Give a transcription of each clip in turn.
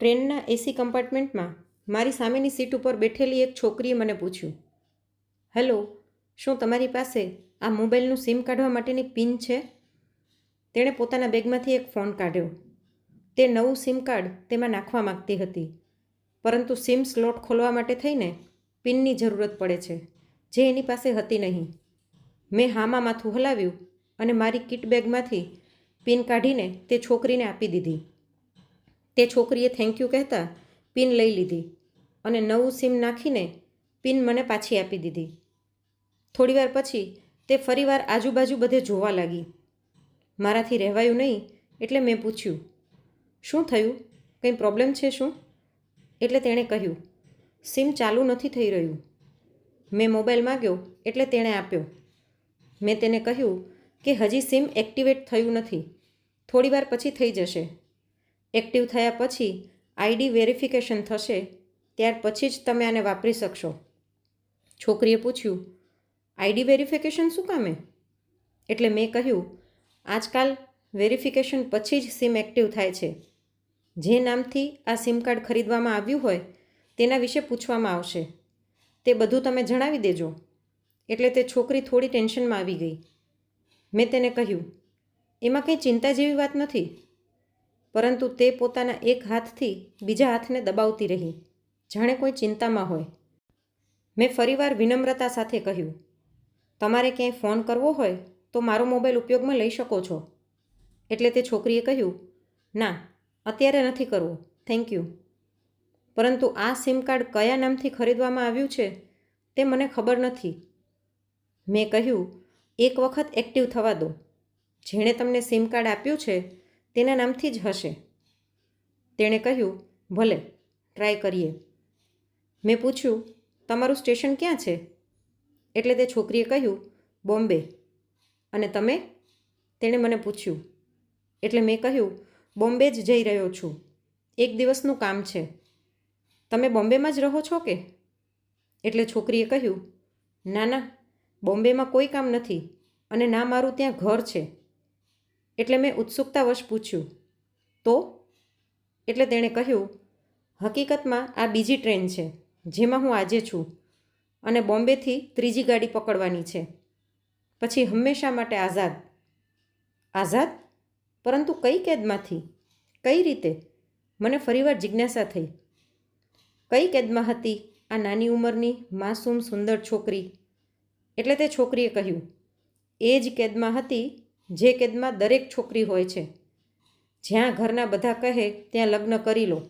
ટ્રેનના એસી કમ્પાર્ટમેન્ટમાં મારી સામેની સીટ ઉપર બેઠેલી એક છોકરીએ મને પૂછ્યું, હેલો, શું તમારી પાસે આ મોબાઈલનું સિમ કાઢવા માટેની પિન છે? તેણે પોતાના બેગમાંથી એક ફોન કાઢ્યો. તે નવું સિમ કાર્ડ તેમાં નાખવા માગતી હતી, પરંતુ સિમ સ્લોટ ખોલવા માટે થઈને પિનની જરૂરત પડે છે, જે એની પાસે હતી નહીં. મેં હામાં માથું હલાવ્યું અને મારી કિટ બેગમાંથી પિન કાઢીને તે છોકરીને આપી દીધી. તે છોકરીએ થેન્ક યુ કહેતા પિન લઈ લીધી અને નવું સિમ નાખીને પિન મને પાછી આપી દીધી. થોડીવાર પછી તે ફરીવાર આજુબાજુ બધે જોવા લાગી. મારાથી રહેવાયું નહીં એટલે મેં પૂછ્યું, શું થયું? કંઈ પ્રોબ્લેમ છે શું? એટલે તેણે કહ્યું સિમ ચાલુ નથી થઈ રહ્યું. મેં મોબાઈલ માગ્યો એટલે તેણે આપ્યો. મેં તેને કહ્યું કે હજી સિમ એક્ટિવેટ થયું નથી. થોડીવાર પછી થઈ જશે. એક્ટિવ થયા પછી આઈડી વેરિફિકેશન થશે, ત્યાર પછી જ તમે આને વાપરી શકશો. છોકરીએ પૂછ્યું, આઈડી વેરિફિકેશન શું કામે? એટલે મેં કહ્યું, આજકાલ વેરિફિકેશન પછી જ સિમ એક્ટિવ થાય છે. જે નામથી આ સિમ કાર્ડ ખરીદવામાં આવ્યું હોય, તેના વિશે પૂછવામાં આવશે. તે બધું તમે જણાવી દેજો. એટલે તે છોકરી થોડી ટેન્શનમાં આવી ગઈ. મેં તેને કહ્યું, એમાં કંઈ ચિંતા જેવી વાત નથી. પરંતુ તે પોતાના એક હાથથી બીજા હાથને દબાવતી રહી. જાણે કોઈ ચિંતામાં હોય. મેં ફરીવાર વિનમ્રતા સાથે કહ્યું, તમારે ક્યાંય ફોન કરવો હોય તો મારો મોબાઈલ ઉપયોગમાં લઈ શકો છો. એટલે તે છોકરીએ કહ્યું, ના, અત્યારે નથી કરવું. Thank you. પરંતુ આ સિમ કાર્ડ કયા નામથી ખરીદવામાં આવ્યું છે તે મને ખબર નથી. મેં કહ્યું, એક વખત એક્ટિવ થવા દો. જેણે તમને સિમ કાર્ડ આપ્યું છે તેના નામથી જ હશે. તેણે કહ્યું, ભલે, ટ્રાય કરીએ. મેં પૂછ્યું, તમારું સ્ટેશન ક્યાં છે? એટલે તે છોકરીએ કહ્યું, બોમ્બે. અને તમે? તેણે મને પૂછ્યું. એટલે મેં કહ્યું, બોમ્બે જ જઈ રહ્યો છું. એક દિવસનું કામ છે. તમે બોમ્બેમાં જ રહો છો કે? એટલે છોકરીએ કહ્યું, ના ના, બોમ્બેમાં કોઈ કામ નથી. અને ના, મારું ત્યાં ઘર છે. એટલે મેં ઉત્સુકતાવશ પૂછ્યું, તો? એટલે તેણે કહ્યું, હકીકતમાં આ બીજી ટ્રેન છે, જેમાં હું આજે છું અને બોમ્બેથી ત્રીજી ગાડી પકડવાની છે. પછી હંમેશા માટે આઝાદ. આઝાદ? પરંતુ કઈ કેદમાંથી? કઈ રીતે? મને ફરીવાર જિજ્ઞાસા થઈ. કઈ કેદમાં હતી આ નાની ઉંમરની માસૂમ સુંદર છોકરી? એટલે તે છોકરીએ કહ્યું, એ જ કેદમાં હતી જે કેદમાં દરેક છોકરી હોય છે. જ્યાં ઘરના બધા કહે, ત્યાં લગ્ન કરી લો.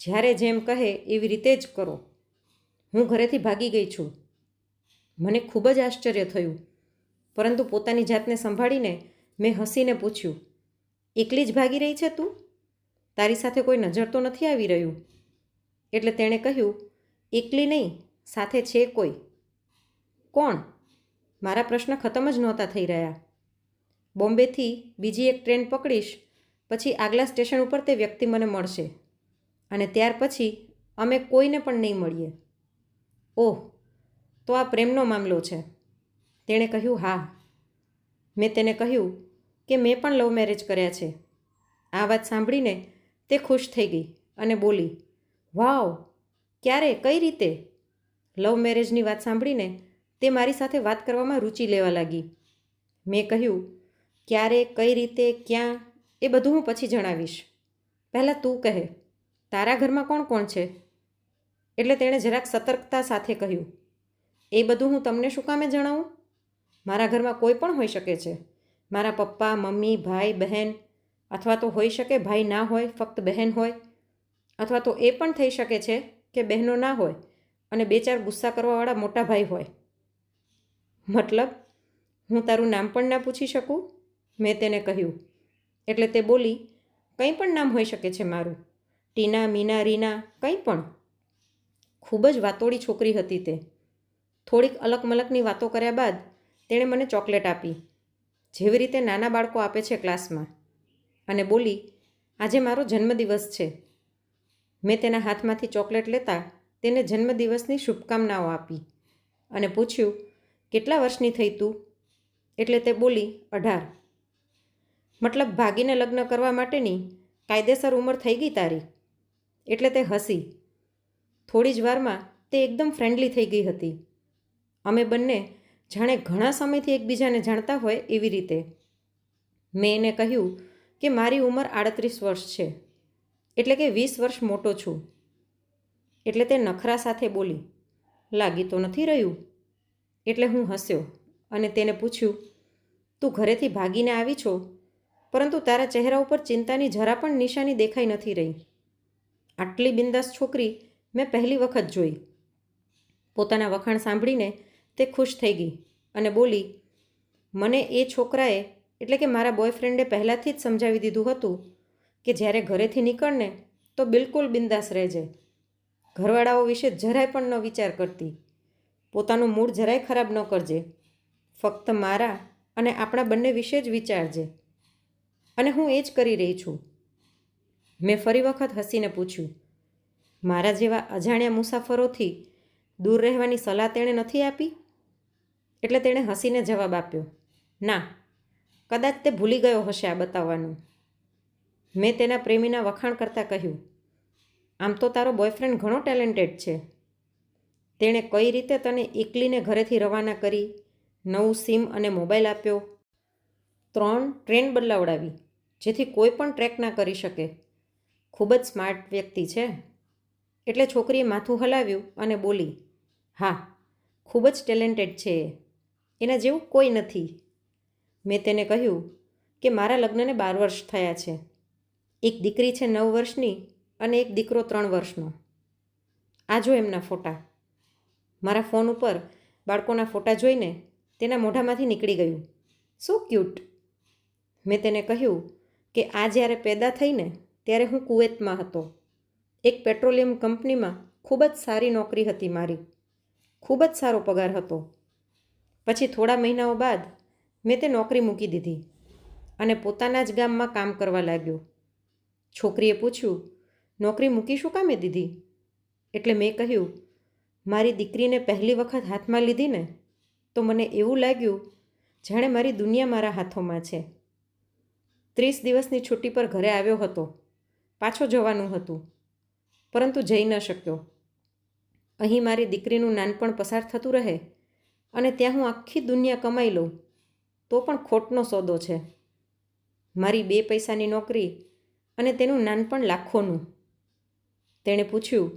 જ્યારે જેમ કહે, એવી રીતે જ કરો. હું ઘરેથી ભાગી ગઈ છું. મને ખૂબ જ આશ્ચર્ય થયું. પરંતુ પોતાની જાતને સંભાળીને મેં હસીને પૂછ્યું, એકલી જ ભાગી રહી છે તું? તારી સાથે કોઈ નજર તો નથી આવી રહ્યું? એટલે તેણે કહ્યું, એકલી નહીં, સાથે છે કોઈ. કોણ? મારા પ્રશ્ન ખતમ જ નહોતા થઈ રહ્યા. બોમ્બેથી બીજી એક ટ્રેન પકડીશ, પછી આગલા સ્ટેશન ઉપર તે વ્યક્તિ મને મળશે. અને ત્યાર પછી અમે કોઈને પણ નહીં મળીએ. ઓહ, તો આ પ્રેમનો મામલો છે. તેણે કહ્યું, હા. મેં તેને કહ્યું કે, મેં પણ લવ મેરેજ કર્યા છે. આ વાત સાંભળીને તે ખુશ થઈ ગઈ અને બોલી, વાવ, ક્યારે, કઈ રીતે? લવ મેરેજની વાત સાંભળીને તે મારી સાથે વાત કરવામાં રુચિ લેવા લાગી. મેં કહ્યું ક્યારે, કઈ રીતે, ક્યાં, એ બધું હું પછી જણાવીશ. પહેલાં તું કહે, તારા ઘરમાં કોણ કોણ છે? એટલે તેણે જરાક સતર્કતા સાથે કહ્યું, એ બધું હું તમને શું કામે જણાવું? મારા ઘરમાં કોઈ પણ હોઈ શકે છે. મારા પપ્પા, મમ્મી, ભાઈ, બહેન, અથવા તો હોઈ શકે ભાઈ ના હોય, ફક્ત બહેન હોય, અથવા તો એ પણ થઈ શકે છે કે બહેનો ના હોય અને બે ચાર ગુસ્સા કરવાવાળા મોટા ભાઈ હોય. મતલબ, હું તારું નામ પણ ના પૂછી શકું? મેં તેને કહ્યું. એટલે તે બોલી, કંઈ પણ નામ હોઈ શકે છે મારું. ટીના, મીના, રીના, કંઈ પણ. ખૂબ જ વાતોડી છોકરી હતી તે. થોડીક અલક મલકની વાતો કર્યા બાદ તેણે મને ચોકલેટ આપી. જેવી રીતે નાના બાળકો આપે છે ક્લાસમાં. અને બોલી, આજે મારો જન્મદિવસ છે. મેં તેના હાથમાંથી ચોકલેટ લેતા તેને જન્મદિવસની શુભકામનાઓ આપી અને પૂછ્યું, કેટલા વર્ષની થઈ તું? એટલે તે બોલી, અઢાર. મતલબ ભાગીને લગ્ન કરવા માટેની કાયદેસર ઉંમર થઈ ગઈ તારી? એટલે તે હસી. થોડી જ વારમાં તે એકદમ ફ્રેન્ડલી થઈ ગઈ હતી. અમે બંને જાણે ઘણા સમયથી એકબીજાને જાણતા હોય એવી રીતે. મેં એને કહ્યું કે મારી ઉંમર આડત્રીસ વર્ષ છે. એટલે કે વીસ વર્ષ મોટો છું. એટલે તે નખરા સાથે બોલી, લાગી તો નથી રહ્યું? એટલે હું હસ્યો અને તેને પૂછ્યું, તું ઘરેથી ભાગીને આવી છો? પરંતુ તારા ચહેરા ઉપર ચિંતાની જરા પણ નિશાની દેખાઈ નથી રહી. આટલી બિંદાસ છોકરી મેં પહેલી વખત જોઈ. પોતાના વખાણ સાંભળીને તે ખુશ થઈ ગઈ અને બોલી, મને એ છોકરાએ એટલે કે મારા બોયફ્રેન્ડે પહેલાંથી જ સમજાવી દીધું હતું કે જ્યારે ઘરેથી નીકળને તો બિલકુલ બિંદાસ રહેજે. ઘરવાળાઓ વિશે જરાય પણ ન વિચાર કરતી. પોતાનું મૂડ જરાય ખરાબ ન કરજે. ફક્ત મારા અને આપણા બંને વિશે જ વિચારજે. અને હું એ જ કરી રહી છું. મેં ફરી વખત હસીને પૂછ્યું, મારા જેવા અજાણ્યા મુસાફરોથી દૂર રહેવાની સલાહ તેણે નથી આપી? એટલે તેણે હસીને જવાબ આપ્યો, ના, કદાચ તે ભૂલી ગયો હશે આ બતાવવાનું. મેં તેના પ્રેમીના વખાણ કરતાં કહ્યું, આમ તો તારો બોયફ્રેન્ડ ઘણો ટેલેન્ટેડ છે. તેણે કઈ રીતે તને એકલીને ઘરેથી રવાના કરી નવું સિમ અને મોબાઈલ આપ્યો? ત્રણ ટ્રેન બદલાવડાવી. જેથી કોઈ પણ ટ્રેક ના કરી શકે. ખૂબ જ સ્માર્ટ વ્યક્તિ છે. એટલે છોકરીએ માથું હલાવ્યું અને બોલી, હા, ખૂબ જ ટેલેન્ટેડ છે એના જેવું કોઈ નથી. મેં તેને કહ્યું કે, મારા લગ્નને બાર વર્ષ થયા છે. એક દીકરી છે નવ વર્ષની અને એક દીકરો ત્રણ વર્ષનો. આ જો એમના ફોટા. મારા ફોન ઉપર બાળકોના ફોટા જોઈને તેના મોઢામાંથી નીકળી ગયું. સો ક્યુટ મેં તેને કહ્યું કે આ જ્યારે પેદા થઈને ત્યારે હું કુવૈતમાં હતો. એક પેટ્રોલિયમ કંપનીમાં ખૂબ જ સારી નોકરી હતી મારી. ખૂબ જ સારો પગાર હતો. પછી થોડા મહિનાઓ બાદ મેં તે નોકરી મૂકી દીધી અને પોતાના જ ગામમાં કામ કરવા લાગ્યો. છોકરીએ પૂછ્યું, નોકરી મૂકી શું કામે દીધી એટલે મેં કહ્યું, મારી દીકરીને પહેલી વખત હાથમાં લીધી ને, તો મને એવું લાગ્યું, જાણે મારી દુનિયા મારા હાથોમાં છે. ત્રીસ દિવસની છુટ્ટી પર ઘરે આવ્યો હતો. પાછો જવાનું હતું. પરંતુ જઈ ન શક્યો. અહીં મારી દીકરીનું નાનપણ પસાર થતું રહે અને ત્યાં હું આખી દુનિયા કમાઈ લઉં, તો પણ ખોટનો સોદો છે. મારી બે પૈસાની નોકરી અને તેનું નાનપણ લાખોનું. તેણે પૂછ્યું,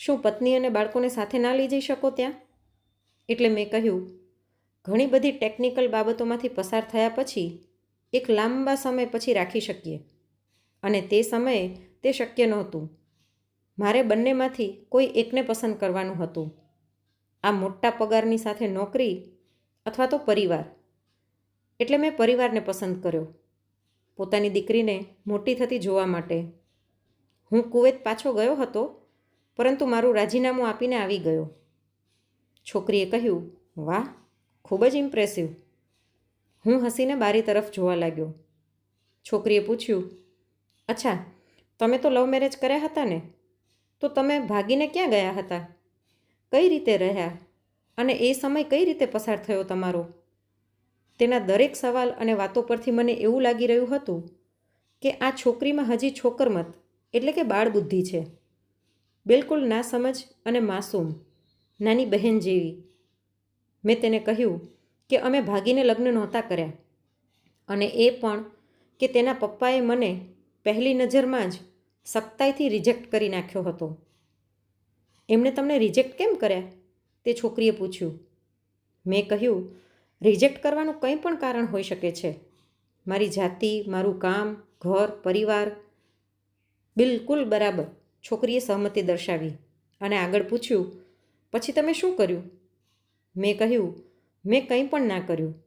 શું પત્ની અને બાળકોને સાથે ના લઈ જઈ શકો ત્યાં? એટલે મેં કહ્યું, ઘણી બધી ટેકનિકલ બાબતોમાંથી પસાર થયા પછી એક લાંબા સમય પછી રાખી શકીએ. અને તે સમયે તે શક્ય નહોતું. મારે બંનેમાંથી કોઈ એકને પસંદ કરવાનું હતું. આ મોટા પગારની સાથે નોકરી અથવા તો પરિવાર. એટલે મેં પરિવારને પસંદ કર્યો. પોતાની દીકરીને મોટી થતી જોવા માટે. હું કુવૈત પાછો ગયો હતો, પરંતુ મારું રાજીનામું આપીને આવી ગયો. છોકરીએ કહ્યું, વાહ, ખૂબ જ ઇમ્પ્રેસિવ હું હસીને બારી તરફ જોવા લાગ્યો. છોકરીએ પૂછ્યું, અચ્છા, તમે તો લવ મેરેજ કર્યા હતા ને? તો તમે ભાગીને ક્યાં ગયા હતા? કઈ રીતે રહ્યા? અને એ સમય કઈ રીતે પસાર થયો તમારો? તેના દરેક સવાલ અને વાતો પરથી મને એવું લાગી રહ્યું હતું કે આ છોકરીમાં હજી છોકરમત એટલે કે બાળ બુદ્ધિ છે. બિલકુલ ના સમજ અને માસૂમ, નાની બહેન જેવી. મેં તેને કહ્યું કે અમે ભાગીને લગ્ન નહોતા કર્યા. અને એ પણ કે તેના પપ્પાએ મને પહેલી નજરમાં જ સખ્તાઈથી રિજેક્ટ કરી નાખ્યો હતો. એમણે તમને રિજેક્ટ કેમ કર્યા? તે છોકરીએ પૂછ્યું. મેં કહ્યું રિજેક્ટ કરવાનું કંઈ પણ કારણ હોઈ શકે છે. મારી જાતિ, મારું કામ, ઘર, પરિવાર. બિલકુલ બરાબર, છોકરીએ સહમતિ દર્શાવી. અને આગળ પૂછ્યું, પછી તમે શું કર્યું? મેં કહ્યું મેં કંઈ પણ ના કર્યું.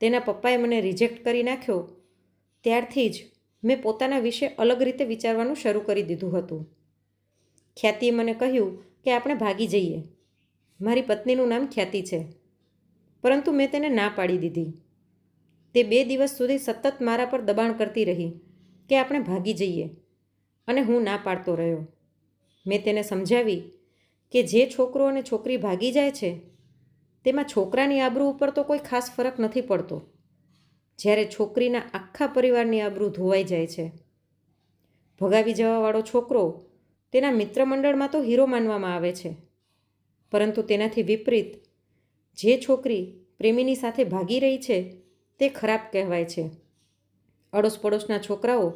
તેના પપ્પાએ મને રિજેક્ટ કરી નાખ્યો. ત્યારથી જ મેં પોતાના વિશે અલગ રીતે વિચારવાનું શરૂ કરી દીધું હતું. ખ્યાતિએ મને કહ્યું કે આપણે ભાગી જઈએ. મારી પત્નીનું નામ ખ્યાતિ છે. પરંતુ મેં તેને ના પાડી દીધી. તે બે દિવસ સુધી સતત મારા પર દબાણ કરતી રહી કે આપણે ભાગી જઈએ અને હું ના પાડતો રહ્યો. મેં તેને સમજાવી કે જે છોકરો અને છોકરી ભાગી જાય છે તેમાં છોકરાની આબરૂ ઉપર તો કોઈ ખાસ ફરક નથી પડતો. જ્યારે છોકરીના આખા પરિવારની આબરૂ ધોવાઈ જાય છે. ભગાવી જવાવાળો છોકરો તેના મિત્રમંડળમાં તો હીરો માનવામાં આવે છે. પરંતુ તેનાથી વિપરીત જે છોકરી પ્રેમીની સાથે ભાગી રહી છે તે ખરાબ કહેવાય છે. અડોસ પડોશના છોકરાઓ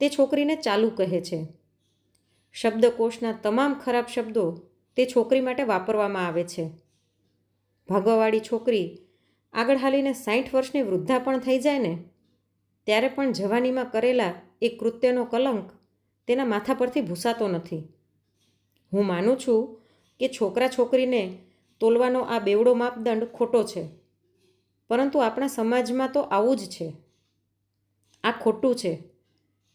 તે છોકરીને ચાલુ કહે છે. શબ્દકોશના તમામ ખરાબ શબ્દો તે છોકરી માટે વાપરવામાં આવે છે. ભાગવાવાળી છોકરી આગળ હાલીને સાઠ વર્ષની વૃદ્ધા પણ થઈ જાય ને? ત્યારે પણ જવાનીમાં કરેલા એ કૃત્યનો કલંક તેના માથા પરથી ભૂસાતો નથી. હું માનું છું કે છોકરા છોકરીને તોલવાનો આ બેવડો માપદંડ ખોટો છે, પરંતુ આપણા સમાજમાં તો આવું જ છે. આ ખોટું છે,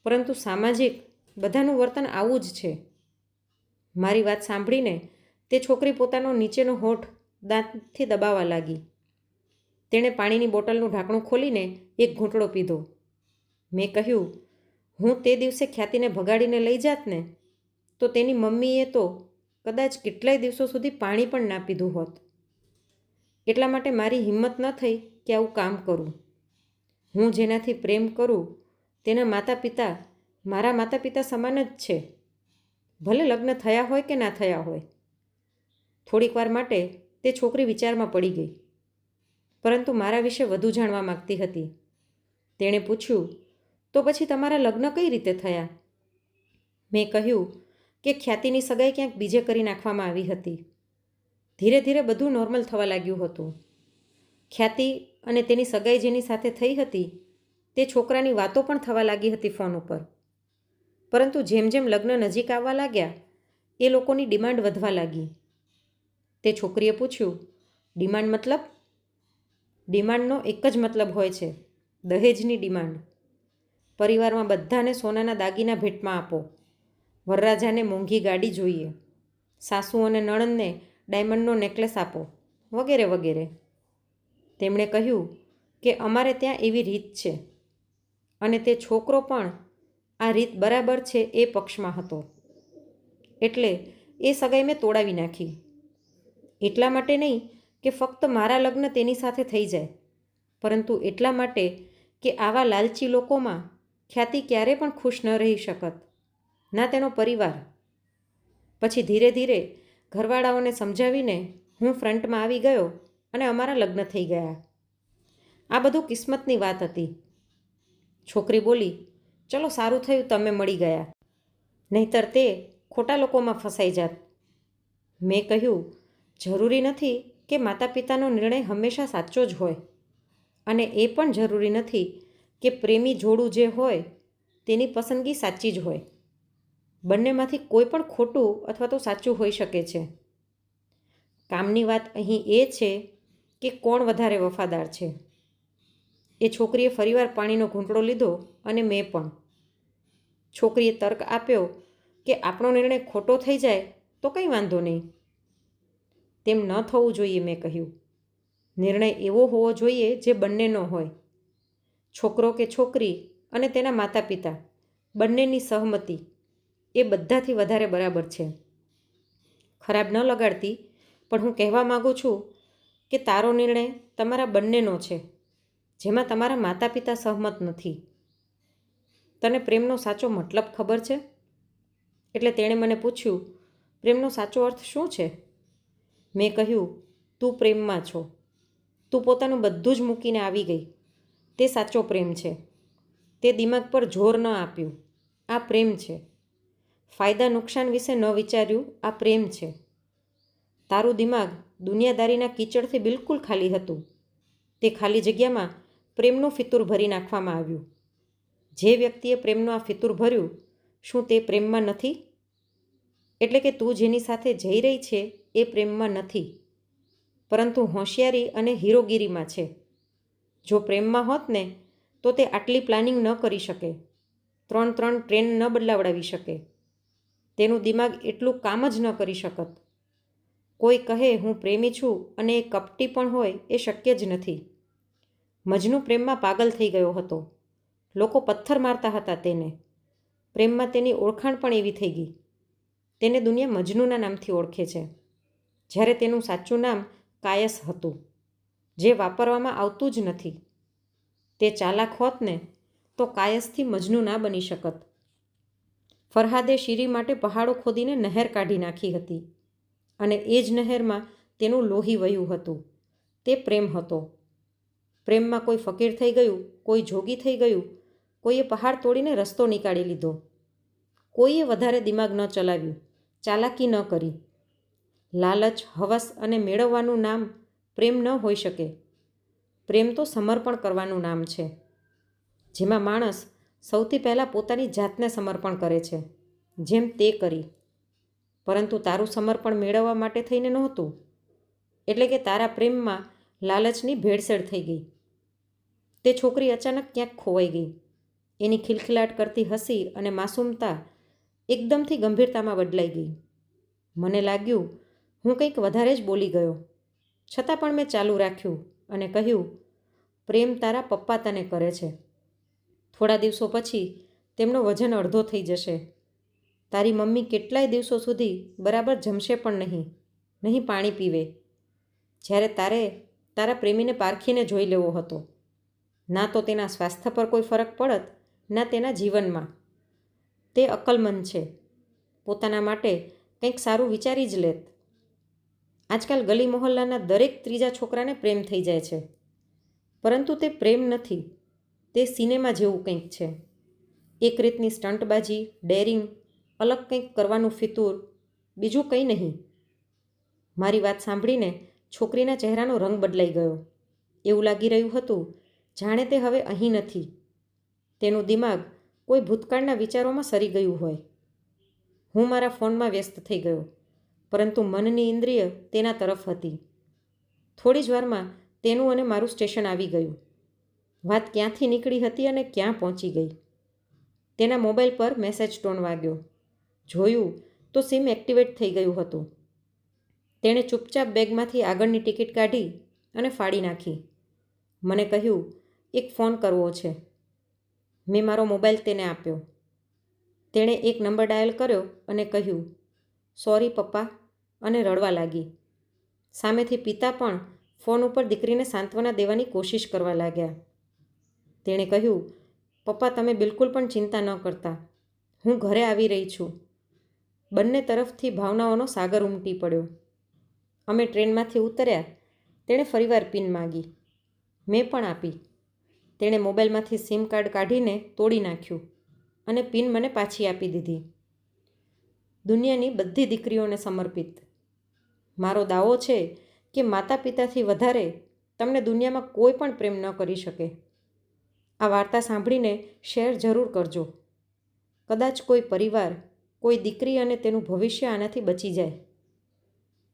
પરંતુ સામાજિક બધાનું વર્તન આવું જ છે. મારી વાત સાંભળીને તે છોકરી પોતાનો નીચેનો હોઠ દાંતથી દબાવવા લાગી. તેણે પાણીની બોટલનું ઢાંકણું ખોલીને એક ઘૂંટડો પીધો. મેં કહ્યું, હું તે દિવસે ખ્યાતિને ભગાડીને લઈ જાત ને? તો તેની મમ્મીએ તો કદાચ કેટલાય દિવસો સુધી પાણી પણ ના પીધું હોત. એટલા માટે મારી હિંમત ન થઈ કે આવું કામ કરું. હું જેનાથી પ્રેમ કરું, તેના માતા પિતા મારા માતા પિતા સમાન જ છે. ભલે લગ્ન થયા હોય કે ના થયા હોય. થોડીક વાર માટે તે છોકરી વિચારમાં પડી ગઈ. પરંતુ મારા વિશે વધુ જાણવા માગતી હતી. તેણે પૂછ્યું, તો પછી તમારા લગ્ન કઈ રીતે થયા? મેં કહ્યું કે ખ્યાતિની સગાઈ ક્યાંક બીજે કરી નાખવામાં આવી હતી. ધીરે ધીરે બધું નોર્મલ થવા લાગ્યું હતું. ખ્યાતિ અને તેની સગાઈ જેની સાથે થઈ હતી, તે છોકરાની વાતો પણ થવા લાગી હતી ફોન ઉપર. પરંતુ જેમ જેમ લગ્ન નજીક આવવા લાગ્યા, એ લોકોની ડિમાન્ડ વધવા લાગી. તે છોકરીએ પૂછ્યું, ડિમાન્ડ મતલબ? ડિમાન્ડનો એક જ મતલબ હોય છે, દહેજની ડિમાન્ડ. પરિવારમાં બધાને સોનાના દાગીના ભેટમાં આપો. વરરાજાને મોંઘી ગાડી જોઈએ. સાસુ અને નણંદને ડાયમંડનો નેકલેસ આપો. વગેરે વગેરે. તેમણે કહ્યું કે અમારે ત્યાં એવી રીત છે અને તે છોકરો પણ આ રીત બરાબર છે એ પક્ષમાં હતો. એટલે એ સગાઈ મેં તોડાવી નાખી. એટલા માટે નહીં કે ફક્ત મારા લગ્ન તેની સાથે થઈ જાય. પરંતુ એટલા માટે કે આવા લાલચી લોકોમાં ખ્યાતિ ક્યારે પણ ખુશ ન રહી શકત. ના તેનો પરિવાર. પછી ધીરે ધીરે ઘરવાળાઓને સમજાવીને હું ફ્રન્ટમાં આવી ગયો અને અમારા લગ્ન થઈ ગયા. આ બધું કિસ્મતની વાત હતી. છોકરી બોલી, ચલો સારું થયું તમે મળી ગયા. નહીતર તે ખોટા લોકોમાં ફસાઈ જાત. મેં કહ્યું જરૂરી નથી કે માતા પિતાનો નિર્ણય હંમેશા સાચો જ હોય. અને એ પણ જરૂરી નથી કે પ્રેમી જોડું જે હોય, તેની પસંદગી સાચી જ હોય. બંનેમાંથી કોઈ પણ ખોટું અથવા તો સાચું હોઈ શકે છે. કામની વાત અહીં એ છે કે કોણ વધારે વફાદાર છે. એ છોકરીએ ફરીવાર પાણીનો ઘૂંટડો લીધો અને મેં પણ. છોકરીએ તર્ક આપ્યો કે આપણો નિર્ણય ખોટો થઈ જાય તો કંઈ વાંધો નહીં. તેમ ન થવું જોઈએ મેં કહ્યું. નિર્ણય એવો હોવો જોઈએ જે બંનેનો હોય. છોકરો કે છોકરી અને તેના માતા પિતા બંનેની સહમતી એ બધાથી વધારે બરાબર છે. ખરાબ ન લગાડતી, પણ હું કહેવા માગું છું કે તારો નિર્ણય તમારા બંનેનો છે, જેમાં તમારા માતા પિતા સહમત નથી. તને પ્રેમનો સાચો મતલબ ખબર છે? એટલે તેણે મને પૂછ્યું, પ્રેમનો સાચો અર્થ શું છે? મેં કહ્યું, તું પ્રેમમાં છો. તું પોતાનું બધું જ મૂકીને આવી ગઈ. તે સાચો પ્રેમ છે. તે દિમાગ પર જોર ન આપ્યું. આ પ્રેમ છે. ફાયદા નુકસાન વિશે ન વિચાર્યું. આ પ્રેમ છે. તારું દિમાગ દુનિયાદારીના કીચડથી બિલકુલ ખાલી હતું. તે ખાલી જગ્યામાં પ્રેમનું ફિતુર ભરી નાખવામાં આવ્યું. જે વ્યક્તિએ પ્રેમનું આ ફિતુર ભર્યું, શું તે પ્રેમમાં નથી? એટલે કે તું જેની સાથે જઈ રહી છે એ પ્રેમમાં નથી. પરંતુ હોશિયારી અને હીરોગીરીમાં છે. જો પ્રેમમાં હોત ને, તો તે આટલી પ્લાનિંગ ન કરી શકે. ત્રણ ત્રણ ટ્રેન ન બદલાવડાવી શકે. તેનું દિમાગ એટલું કામ જ ન કરી શકત. કોઈ કહે, હું પ્રેમી છું અને એ કપટી પણ હોય એ શક્ય જ નથી. મજનુ પ્રેમમાં પાગલ થઈ ગયો હતો. લોકો પથ્થર મારતા હતા તેને. પ્રેમમાં તેની ઓળખાણ પણ એવી થઈ ગઈ. તેને દુનિયા મજનુના નામથી ઓળખે છે. જ્યારે તેનું સાચું નામ કાયસ હતું, જે વાપરવામાં આવતું જ નથી. તે ચાલાક હોત ને, તો કાયસથી મજનુ ના બની શકત. ફરહાદે શીરી માટે પહાડો ખોદીને નહેર કાઢી નાખી હતી અને એ જ નહેરમાં તેનું લોહી વહ્યું હતું. તે પ્રેમ હતો. પ્રેમમાં કોઈ ફકીર થઈ ગયું, કોઈ જોગી થઈ ગયું, કોઈએ પહાડ તોડીને રસ્તો નીકાળી લીધો. કોઈએ વધારે દિમાગ ન ચલાવ્યું, ચાલાકી ન કરી. લાલચ, હવસ અને મેળવવાનું નામ પ્રેમ ન હોઈ શકે. પ્રેમ તો સમર્પણ કરવાનું નામ છે. જેમાં માણસ સૌથી પહેલાં પોતાની જાતને સમર્પણ કરે છે. જેમ તે કરી. પરંતુ તારું સમર્પણ મેળવવા માટે થઈને નહોતું. એટલે કે તારા પ્રેમમાં લાલચની ભેળસેળ થઈ ગઈ. તે છોકરી અચાનક ક્યાંક ખોવાઈ ગઈ. એની ખિલખિલાટ કરતી હસી અને માસૂમતા એકદમથી ગંભીરતામાં બદલાઈ ગઈ. મને લાગ્યું હું કંઈક વધારે જ બોલી ગયો. છતાં પણ મેં ચાલુ રાખ્યું અને કહ્યું, પ્રેમ તારા પપ્પા તને કરે છે. થોડા દિવસો પછી તેમનો વજન અડધો થઈ જશે. તારી મમ્મી કેટલાય દિવસો સુધી બરાબર જમશે પણ નહીં નહીં પાણી પીવે. જ્યારે તારે તારા પ્રેમીને પારખીને જોઈ લેવો હતો. ના તો તેના સ્વાસ્થ્ય પર કોઈ ફરક પડત, ના તેના જીવનમાં. તે અકલમંદ છે. પોતાના માટે કંઈક સારું વિચારી જ લેત. આજકાલ ગલી મોહલ્લાના દરેક ત્રીજા છોકરાને પ્રેમ થઈ જાય છે. પરંતુ તે પ્રેમ નથી. તે સિનેમા જેવું કંઈક છે. એક રીતની સ્ટંટબાજી, ડેરિંગ, અલગ કંઈક કરવાનું ફિતૂર, બીજું કંઈ નહીં. મારી વાત સાંભળીને છોકરીના ચહેરાનો રંગ બદલાઈ ગયો. એવું લાગી રહ્યું હતું, જાણે તે હવે અહીં નથી. તેનું દિમાગ કોઈ ભૂતકાળના વિચારોમાં સરી ગયું હોય. હું મારા ફોનમાં વ્યસ્ત થઈ ગયો. પરંતુ મનની ઇન્દ્રિય તેના તરફ હતી. થોડી જ વારમાં તેનું અને મારું સ્ટેશન આવી ગયું. વાત ક્યાંથી નીકળી હતી અને ક્યાં પહોંચી ગઈ? તેના મોબાઈલ પર મેસેજ ટોન વાગ્યો. જોયું તો સિમ એક્ટિવેટ થઈ ગયું હતું. તેણે ચૂપચાપ બેગમાંથી આગળની ટિકિટ કાઢી અને ફાડી નાખી. મને કહ્યું, એક ફોન કરવો છે. મેં મારો મોબાઈલ તેને આપ્યો. તેણે એક નંબર ડાયલ કર્યો અને કહ્યું સોરી પપ્પા, અને રડવા લાગી. સામેથી પિતા પણ ફોન ઉપર દીકરીને સાંત્વના દેવાની કોશિશ કરવા લાગ્યા. તેણે કહ્યું, પપ્પા, તમે બિલકુલ પણ ચિંતા ન કરતા. હું ઘરે આવી રહી છું. બંને તરફથી ભાવનાઓનો સાગર ઉમટી પડ્યો. અમે ટ્રેનમાંથી ઉતર્યા. તેણે ફરીવાર પિન માગી. મેં પણ આપી. તેણે મોબાઈલમાંથી સિમ કાર્ડ કાઢીને તોડી નાખ્યું અને પિન મને પાછી આપી દીધી. દુનિયાની બધી દીકરીઓને સમર્પિત. મારો દાવો છે કે માતા પિતાથી વધારે તમને દુનિયામાં કોઈ પણ પ્રેમ ન કરી શકે. આ વાર્તા સાંભળીને શેર જરૂર કરજો. કદાચ કોઈ પરિવાર, કોઈ દીકરી અને તેનું ભવિષ્ય આનાથી બચી જાય.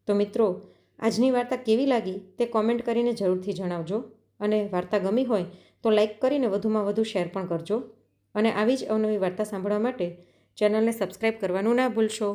તો મિત્રો, આજની વાર્તા કેવી લાગી તે કોમેન્ટ કરીને જરૂરથી જણાવજો અને વાર્તા ગમી હોય તો લાઈક કરીને વધુમાં વધુ શેર પણ કરજો. અને આવી જ અવનવી વાર્તા સાંભળવા માટે ચેનલને સબસ્ક્રાઈબ કરવાનું ના ભૂલશો.